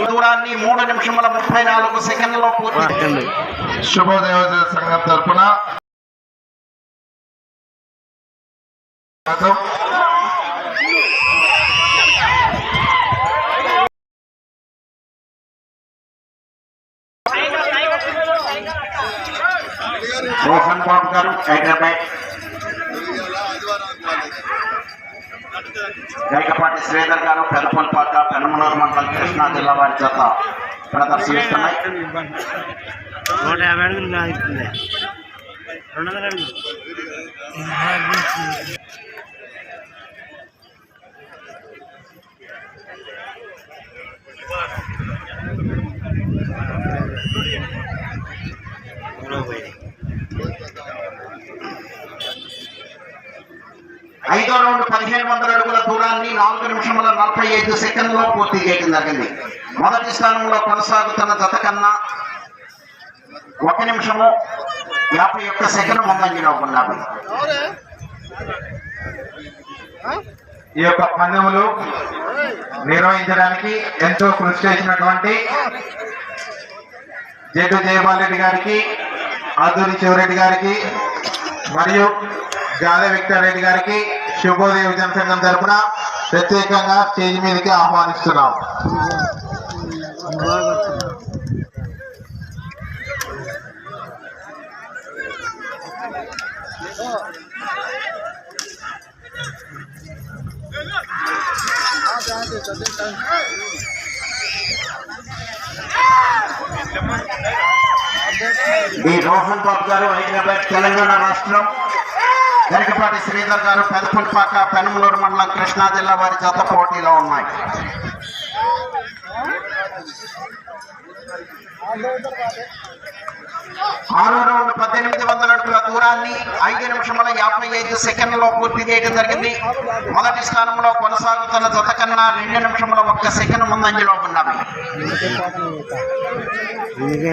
దూరాన్ని మూడు నిమిషముల ముప్పై నాలుగు సెకండ్లలో పూర్తి శుభోదయ సంఘం తరపున రోహన్ బాబు గారు హైదరాబాద్. గైకపాటి శ్రీధర్ గారు పెదపల్పాక పెనమనూరు మండలం కృష్ణా జిల్లా వారి చేత ప్రదర్శిస్తున్నాయి నూట యాభై అడుగులు రెండు వందల అడుగులు. ఐదో రౌండ్ పదిహేను వందల అడుగుల దూరాన్ని నాలుగు నిమిషముల నలభై ఐదు సెకండ్లో పూర్తి చేయడం జరిగింది. మొదటి స్థానంలో కొనసాగుతున్న జత కన్నా ఒక నిమిషము యాభై ఒక్క సెకండ్ ముందంజలో ఉన్నది. ఈ యొక్క పందెములు నిర్వహించడానికి ఎంతో కృషి చేసినటువంటి జడ్డు జయపాల్ గారికి ఆదూరి శివరెడ్డి గారికి మరియు గాద విక్టర్ రెడ్డి గారికి శుభోదయ జనసంఘం సంఘం ప్రత్యేకంగా స్టేజ్ మీదకి ఆహ్వానిస్తున్నాం. డి రోహన్ బాబు గారు హైదరాబాద్ తెలంగాణ రాష్ట్రం గరికపాటి శ్రీధర్ గారు పెదపుల్పాక పెనమలూరు మండలం కృష్ణా జిల్లా వారి జత పోటీలో ఉన్నాయి. ఆరో రౌండ్ పద్దెనిమిది వందల అడుగుల దూరాన్ని ఐదు నిమిషముల యాభై ఐదు సెకండ్లో పూర్తి చేయడం జరిగింది. మొదటి స్థానంలో కొనసాగుతున్న జత కన్నా రెండు నిమిషముల ఒక్క సెకండ్ ముందంజలో ఉన్నవి. ఇందుకే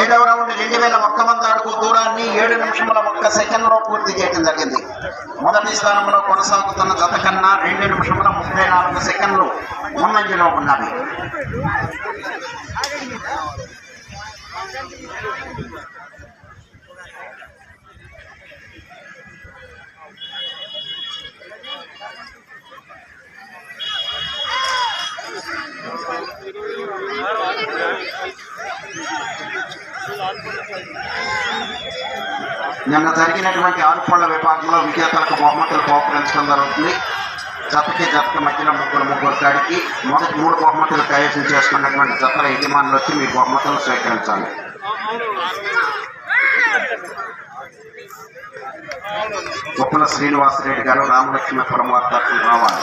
ఏడవ రౌండ్ రెండు వేల ఒక్క వంద అడుగు దూరాన్ని ఏడు నిమిషముల ఒక్క సెకండ్లో పూర్తి చేయడం జరిగింది. మొదటి స్థానంలో కొనసాగుతున్న గత కన్నా రెండు నిమిషముల ముప్పై నాలుగు సెకండ్లు ముందంజలో ఉన్నవి. నిన్న జరిగినటువంటి ఆరుపళ్ళ విభాగంలో విజేతలకు బహుమతులు బహుకరించడం జరుగుతుంది. జతకి జతకి మధ్యలో ముగ్గురు ముగ్గురు కాడికి మొదటి మూడు బహుమతులు కైవసం చేసుకున్నటువంటి జతల యజమానులు వచ్చి మీ బహుమతులు స్వీకరించాలి. ఉప్పల శ్రీనివాసరెడ్డి గారు రామలక్ష్మీపురం వార్త రావాలి.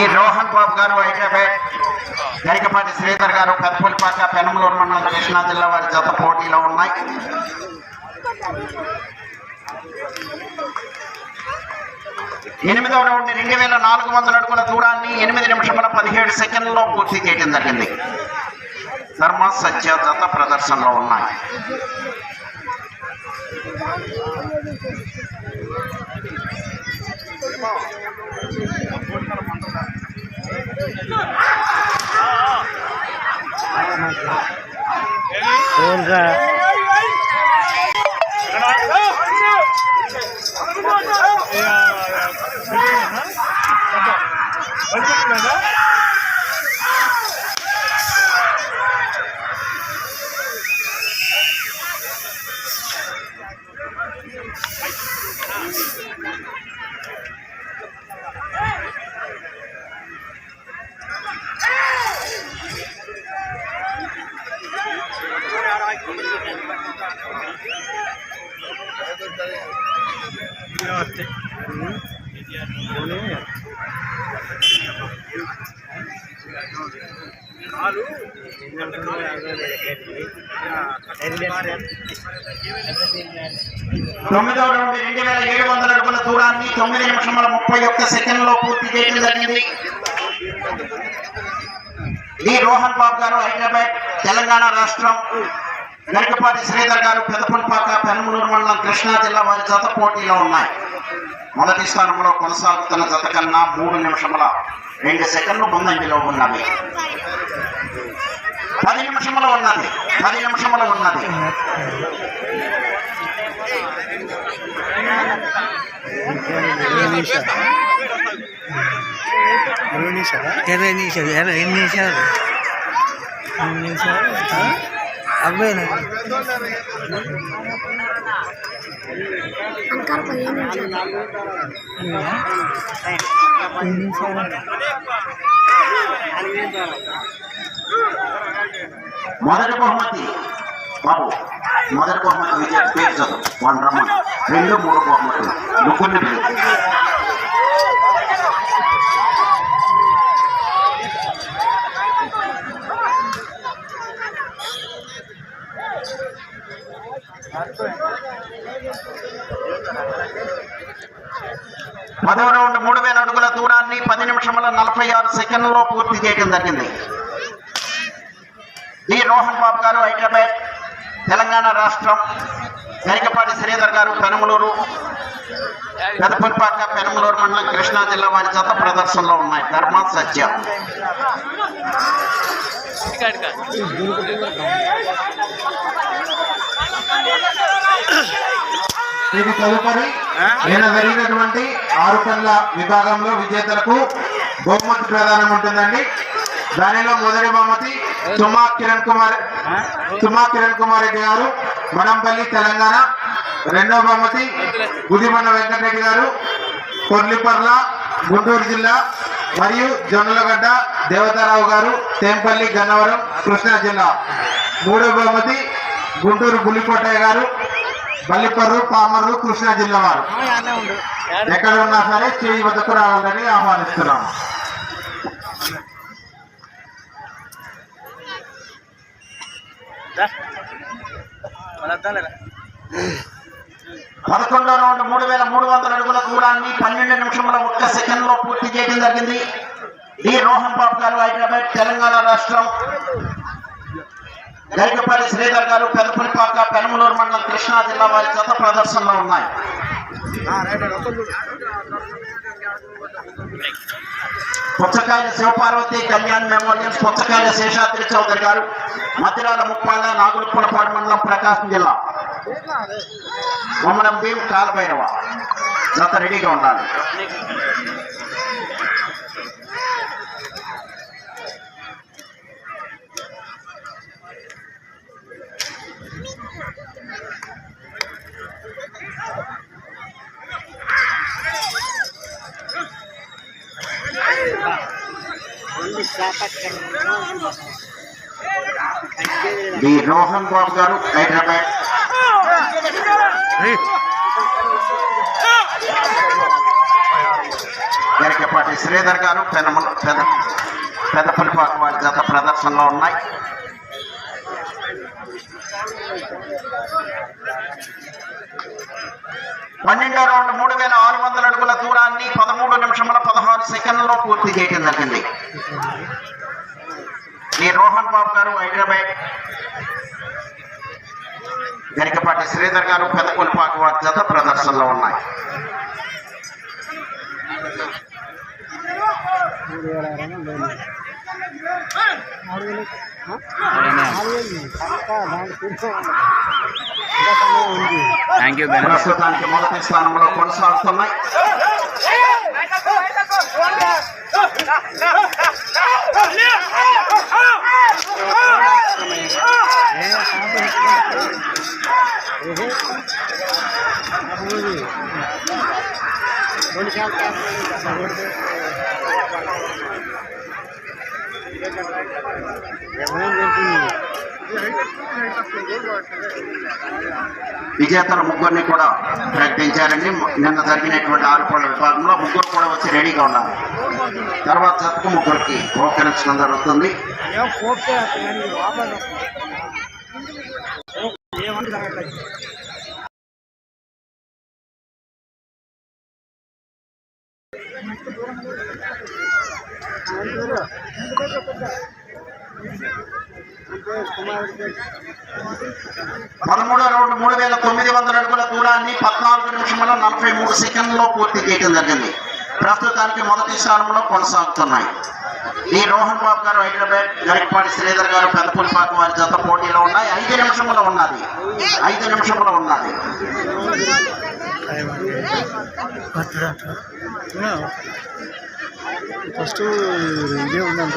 ఈ రోహన్ బాబు గారు హైదరాబాద్ గరికపాటి శ్రీధర్ గారు పెద్దపల్లిపాక పెనమలూరు మండలం కృష్ణా జిల్లా వారి జత పోటీలో ఉన్నాయి. ఎనిమిదవ రౌండ్ రెండు వేల నాలుగు వందల అడుగుల దూరాన్ని ఎనిమిది నిమిషముల పదిహేడు సెకండ్లలో పూర్తి చేయడం జరిగింది. ధర్మ సత్య దత్త ప్రదర్శనలో ఉన్నాయి. ఫోన్గా తొమ్మిదవ రౌండ్ రెండు వేల ఏడు వందల అడుగుల దూరాన్ని తొమ్మిది నిమిషముల ముప్పై ఒక్క సెకండ్లో పూర్తి చేయడం జరిగింది. డి రోహన్ బాబు గారు హైదరాబాద్ తెలంగాణ రాష్ట్రం గరికపాటి శ్రీధర్ గారు పెదపుల్పాక పెనమలూరు మండలం కృష్ణా జిల్లా వారి జత పోటీలో ఉన్నాయి. మొదటి స్థానంలో కొనసాగుతున్న జత కన్నా మూడు నిమిషముల రెండు సెకండ్లు ముందంజలో ఉన్నవి పది నిమిషములు ఉన్నది. పది నిమిషములు ఉన్నది. ఇరవై నిమిషాలు. ఇరవై నిమిషాలు? ఇరవై ఎన్ని నిమిషాలు? ఎన్ని నిమిషాలు? నిమిషాలు? మొదటి బహుమతి బాబు. మొదటి బహుమతి విజయ పేరు చదువు. వన్ రమ్మన్ రెండు మూడు బహుమతులు. ముగ్గురిని పదవ రౌండ్ మూడు వేల అడుగుల దూరాన్ని పది నిమిషముల నలభై ఆరు సెకండ్లో పూర్తి చేయడం జరిగింది. డి రోహన్ బాబు గారు హైదరాబాద్ తెలంగాణ రాష్ట్రం గరికపాటి శ్రీధర్ గారు పెనమలూరు పెదపల్పాక పెనమలూరు మండలం కృష్ణా జిల్లా వారి జత ప్రదర్శనలో ఉన్నాయి. ధర్మ సత్య. ఇది తదుపరి నిన్న జరిగినటువంటి ఆరు పనుల విభాగంలో విజేతలకు బహుమతి ప్రదానం ఉంటుందండి. దానిలో మొదటి బహుమతి తుమ్మా కిరణ్ కుమార్ తుమ్మా కిరణ్ కుమార్ రెడ్డి గారు మడంపల్లి తెలంగాణ. రెండవ బహుమతి గుదిమన్న వెంకటరెడ్డి గారు కొర్లిపర్ల గుంటూరు జిల్లా మరియు జొన్నలగడ్డ దేవతారావు గారు తేంపల్లి గన్నవరం కృష్ణా జిల్లా. మూడవ బహుమతి గుంటూరు బుల్లికోటయ్య గారు బల్లిపర్రు పామర్రు కృష్ణా జిల్లా వారు. ఎక్కడ ఉన్నా సరే చేయి వద్దకు రావాలని ఆహ్వానిస్తున్నాము. పదకొండో రౌండ్ మూడు వేల మూడు వందల అడుగుల దూరాన్ని పన్నెండు నిమిషముల ఒక్క సెకండ్లో పూర్తి చేయడం జరిగింది. డి. రోహన్ బాబు గారు హైదరాబాద్ తెలంగాణ రాష్ట్రం. గరికపల్లి శ్రీధర్ గారు పెదపులిపాక పెనమలూరు మండలం కృష్ణా జిల్లా వారి జత ప్రదర్శనలో ఉన్నాయి. పుచ్చకాయల శివపార్వతి కళ్యాణ్ మెమోరియల్స్ పుచ్చకాయల శేషాద్రి చౌదరి గారు మధ్యరాల ముప్పాళ్ళ నాగులపులపాడు మండలం ప్రకాశం జిల్లా. కొమరం భీం కాలభైరవ. గత రెడీగా ఉండాలి. డి రోహన్ బాబు గారు హైదరాబాద్. గరికపాటి శ్రీధర్ గారు పెనమల పెద పెదపల్లిపాక వారి జత ప్రదర్శనలో ఉన్నాయి. పన్నెండో రౌండ్ మూడు వేల ఆరు వందల అడుగుల దూరాన్ని పదమూడు నిమిషముల పదహారు సెకండ్లలో పూర్తి చేయడం జరిగింది. ఈ రోహన్ బాబు గారు హైదరాబాద్. గరికపాటి శ్రీధర్ గారు పెదకొల్పాక వారి జత ప్రదర్శనలో ఉన్నాయి. మూడు వేల. థ్యాంక్ యూ ప్రస్తుతానికి మొదటి స్థానంలో కొనసాగుతున్నాయి. ఏ విజేతల ముగ్గురిని కూడా ప్రకటించారండి. నిన్న జరిగినటువంటి ఆరుపళ్ళ విభాగంలో ముగ్గురు కూడా వచ్చి రెడీగా ఉన్నారు. తర్వాత జతకు ముగ్గురికి బహుకరించడం జరుగుతుంది. పదమూడో రౌండ్ మూడు వేల తొమ్మిది వందల అడుగుల దూరాన్ని పద్నాలుగు నిమిషముల నలభై మూడు సెకండ్లో పూర్తి చేయడం జరిగింది. ప్రస్తుతానికి మొదటి స్థానంలో కొనసాగుతున్నాయి. ఈ రోహన్ బాబు గారు హైదరాబాద్ గరికపాటి శ్రీధర్ గారు పెద్దపులిపాక వారి జత పోటీలో ఉన్నాయి. ఐదు నిమిషముల ఉన్నది. ఐదు నిమిషముల ఉన్నది. ఫస్ట్ ఇదే ఉందంట.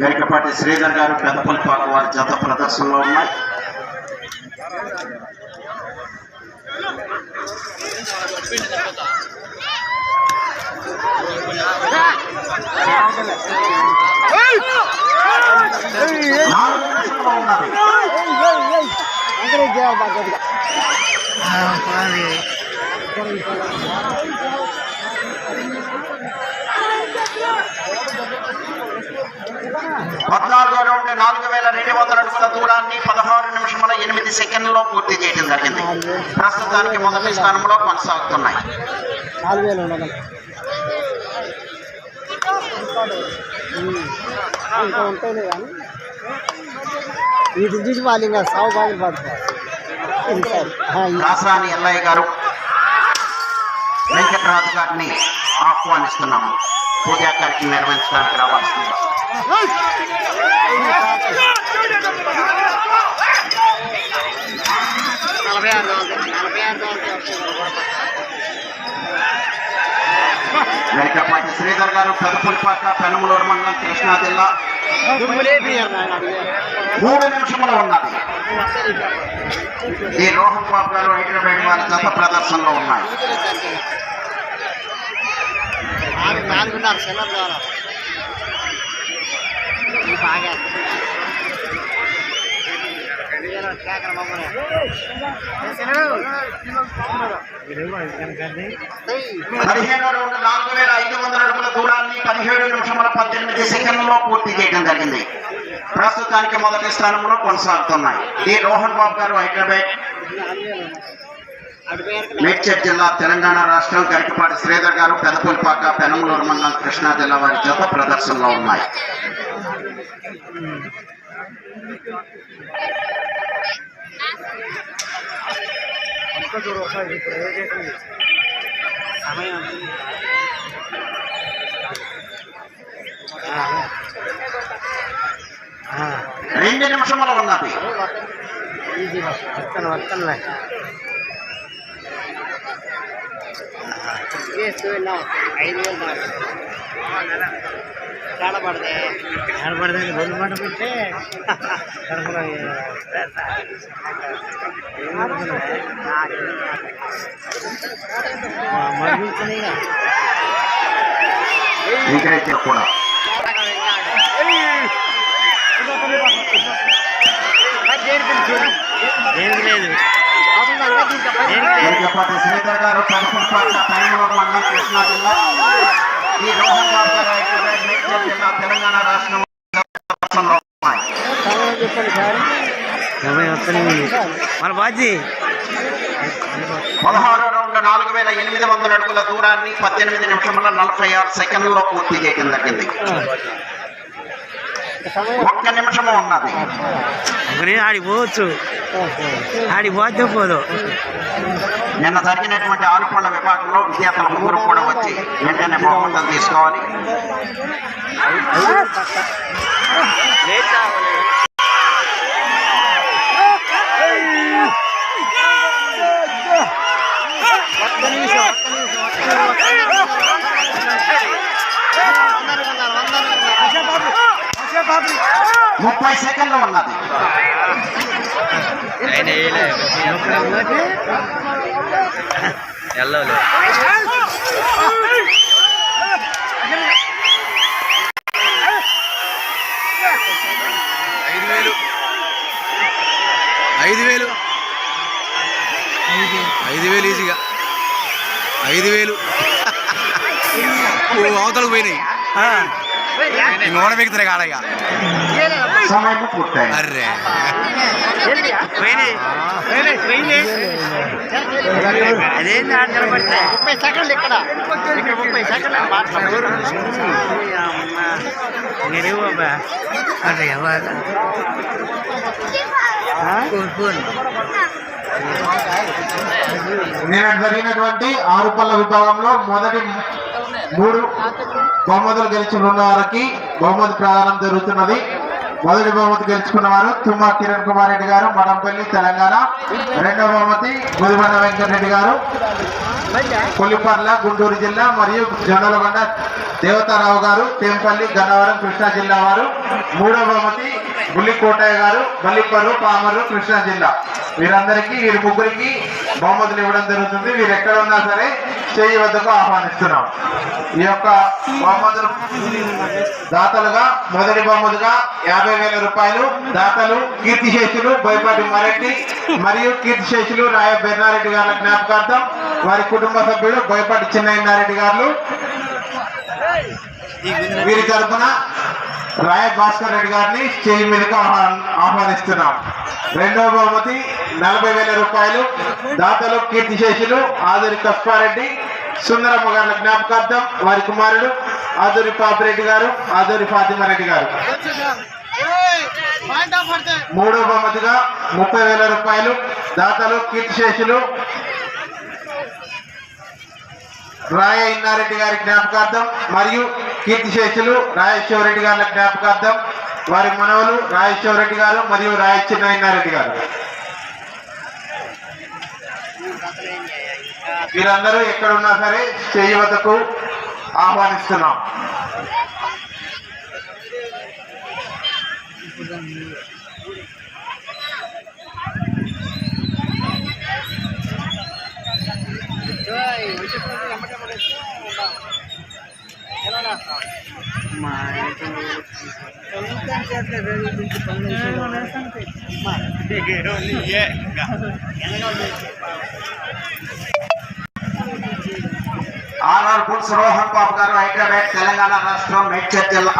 వెనకపాటి శ్రీధర్ గారు పెద్దపులిపాక వారి జత ప్రదర్శనలో ఉన్నాయి. నాలుగు నిమిషంలో ఉన్నది ఉంటే నాలుగు వేల రెండు వందల అడుగుల దూరాన్ని పదహారు నిమిషముల ఎనిమిది సెకండ్లలో పూర్తి చేయడం జరిగింది. ప్రస్తుతానికి మొదటి స్థానంలో కొనసాగుతున్నాయి. నాలుగు వీటిని చూసి వాళ్ళు ఇంకా సాగు కాసాని ఎల్లయ్య గారు వెంకటరాజు గారిని ఆహ్వానిస్తున్నాము. పూజా కార్యక్రమం నిర్వహించడానికి రావాల్సింది. నలభై ఆరు నలభై ఆరు వెంకటపాటి శ్రీధర్ గారు పెదపులిపాక పెనమలూరు మండలం కృష్ణా జిల్లా. మూడు నిమిషములు ఉన్నది. ఈ రోహన్ బాబు గారు హైదరాబాద్ వారి జత ప్రదర్శనలో ఉన్నాయి నాలుగున్నర సెలవు ద్వారా బాగా పదిహేను రెండు నాలుగు వేల ఐదు వందల అడుగుల దూరాన్ని పదిహేడు నిమిషముల పద్దెనిమిది సెకండ్లలో పూర్తి చేయడం జరిగింది. ప్రస్తుతానికి మొదటి స్థానంలో కొనసాగుతున్నాయి. ఈ రోహన్ బాబు గారు హైదరాబాద్. మేడ్చల్ జిల్లా తెలంగాణ రాష్ట్రం గరికపాటి శ్రీధర్ గారు పెదపుల్పాక పెనమలూరు మండలం కృష్ణా జిల్లా వారి జత ప్రదర్శనలో ఉన్నాయి. సమయం. రెండు నిమిషములు ఉన్నది ఈజీ వస్తాను వస్తానులే ఐదు వేలు కనపడదే. కనపడదే రెండు మాట పెడితే కనపడ కూడా లేదు. శ్రీధర్ గారు మండలం కృష్ణా జిల్లా ఈ రోహన్ బాబు గారు జిల్లా తెలంగాణ రాష్ట్రం మన బాజీ పదహారు రౌండ్ నాలుగు వేల ఎనిమిది వందల అడుగుల దూరాన్ని పద్దెనిమిది నిమిషముల నలభై ఆరు సెకండ్లలో పూర్తి చేయడం జరిగింది. ఒక్క నిమిషము ఉన్నది. ఆడి పోవచ్చు. ఆడి పోతే పోదు. నిన్న జరిగినటువంటి ఆరుపళ్ళ విభాగంలో విద్యార్థులు ముగ్గురు కూడా వచ్చి వెంటనే బహుమతులు తీసుకోవాలి. ముప్పై సెకండ్లు ఉన్నది. ఐదు వేలు. ఐదు వేలు ఐదు వేలు ఈజీగా. ఐదు వేలు. ఓ, అవతలకు పోయినాయి. ఇంకోడ మిగుతున్నాయి కాడ ఇక సమయం పూర్తయింది అర్రే. అదేంటి ఆడ నిలబడితే? ముప్పై సెకండ్లు ఇక్కడ. ఇక్కడ ముప్పై సెకండ్లు. అరే ఎవరు ఫోన్ నిన్న జరిగినటువంటి ఆరు పళ్ళ విభాగంలో మొదటి మూడు బహుమతులు గెలిచిన వారికి బహుమతి ప్రదానం జరుగుతున్నది. మొదటి బహుమతి గెలుచుకున్న వారు తుమ్మా కిరణ్ కుమార్ రెడ్డి గారు మడంపల్లి తెలంగాణ. రెండవ బహుమతి గుదిబండ వెంకటరెడ్డి గారు. కొల్లిపర్ల గుంటూరు జిల్లా మరియు జొన్నలగొండ దేవతారావు గారు తేంపల్లి గన్నవరం కృష్ణా జిల్లా వారు. మూడవ బహుమతి బుల్లికోటయ్య గారు మల్లిపర్రు పామరు కృష్ణా జిల్లా. వీరందరికీ వీరి ముగ్గురికి బహుమతులు ఇవ్వడం జరుగుతుంది. వీరు ఎక్కడ ఉన్నా సరే చేయి వద్దకు ఆహ్వానిస్తున్నాం. ఈ యొక్క బహుమతులు దాతలుగా మొదటి బహుమతిగా యాభై వేల రూపాయలు దాతలు కీర్తిశేషులు బోయపాటి మరెడ్డి మరియు కీర్తిశేషులు రాయ బెన్నారెడ్డి గారి జ్ఞాపకార్థం వారి కుటుంబ సభ్యుడు బోయపాటి చిన్నయ్యారెడ్డి గారు. వీరి తరఫున రాయ భాస్కర్ రెడ్డి గారిని స్టేజ్ మీదకు ఆహ్వానిస్తున్నాం. రెండవ బహుమతి నలభై వేల రూపాయలు దాతలు కీర్తిశేషులు ఆదూరి కస్పారెడ్డి సుందరమ్మ గారి జ్ఞాపకార్థం వారి కుమారుడు ఆదూరి పాపిరెడ్డి గారు ఆదూరి ఫాతిమారెడ్డి గారు. మూడవ బహుమతిగా ముప్పై వేల రూపాయలు దాతలు కీర్తిశేషులు. రాయ ఇన్నారెడ్డి గారి జ్ఞాపకార్థం మరియు కీర్తిశేషులు రెడ్డి గారి జ్ఞాపకార్థం వారి మనవలు రాయశివరెడ్డి గారు మరియు రాయ చిన్న ఇన్నారెడ్డి గారు. వీరందరూ ఎక్కడున్నా సరే స్టేజ్ వద్దకు ఆహ్వానిస్తున్నాం. ఆర్ఆర్ బుల్స్ రోహన్ బాబు గారు హైదరాబాద్ తెలంగాణ రాష్ట్రం మేడ్చల్ జిల్లా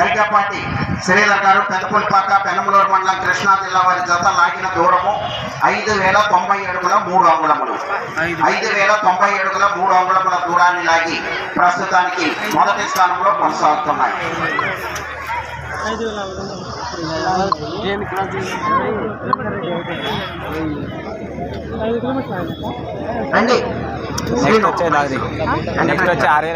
గరికపాటి శ్రీధర్ గారు పెద్దపుల్పాక పెనమలూరు మండలం కృష్ణా జిల్లా వారి జత లాగిన దూరము ఐదు వేల తొంభై అడుగుల మూడు అంగుళములు. ఐదు వేల తొంభై అడుగుల మూడు అంగుళముల దూరాన్ని లాగి ప్రస్తుతానికి మొదటి స్థానంలో కొనసాగుతున్నాయి. రండి. శ్రీను. వచ్చే ఆరే